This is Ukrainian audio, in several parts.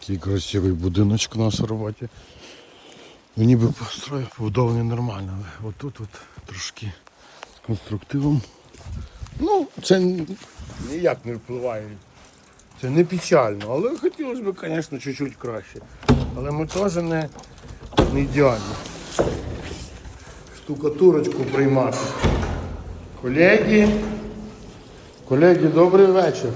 Такий красивий будиночок в роботі. Ну, ніби построй побудований нормально, але отут от трошки з конструктивом. Ну, це ніяк не впливає. Це не печально, але хотілося б, звісно, чуть-чуть краще. Але ми теж не, не ідеальні. Штукатурочку приймати. Колеги, колеги, добрий вечір.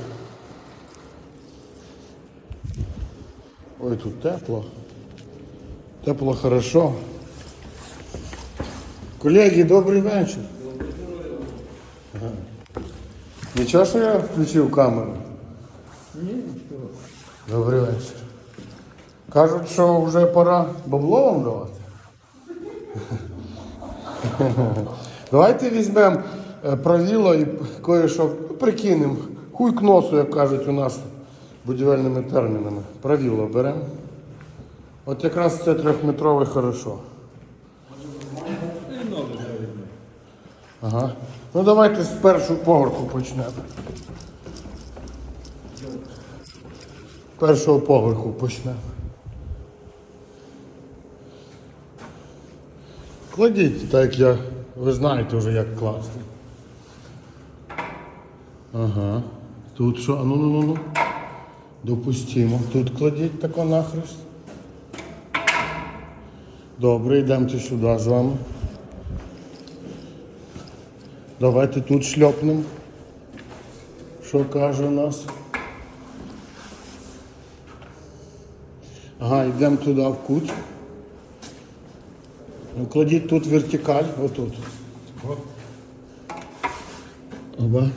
Ой, тут тепло. Тепло хорошо. Колеги, добрий вечір. Ага. Нічого, що я включив камеру? Ні, нічого. Добрий вечір. Кажуть, що вже пора бабло вам давати. Давайте візьмемо е, правило і кое-що прикинемо. Хуй к носу, як кажуть у нас будівельними термінами. Правило беремо. От якраз це трьохметровий хорошо. Ага. Ну давайте з першого поверху почнемо. З першого поверху почнемо. Кладіть, так як я. Ви знаєте вже як класти. Ага. Тут що? А ну ну ну ну. Допустимо. Тут кладіть тако нахрест. Добре, йдемте сюди з вами. Давайте тут шльопнемо. Що каже у нас? Ага, йдемо туди в кут. Ну, кладіть тут вертикаль, отут. Оба.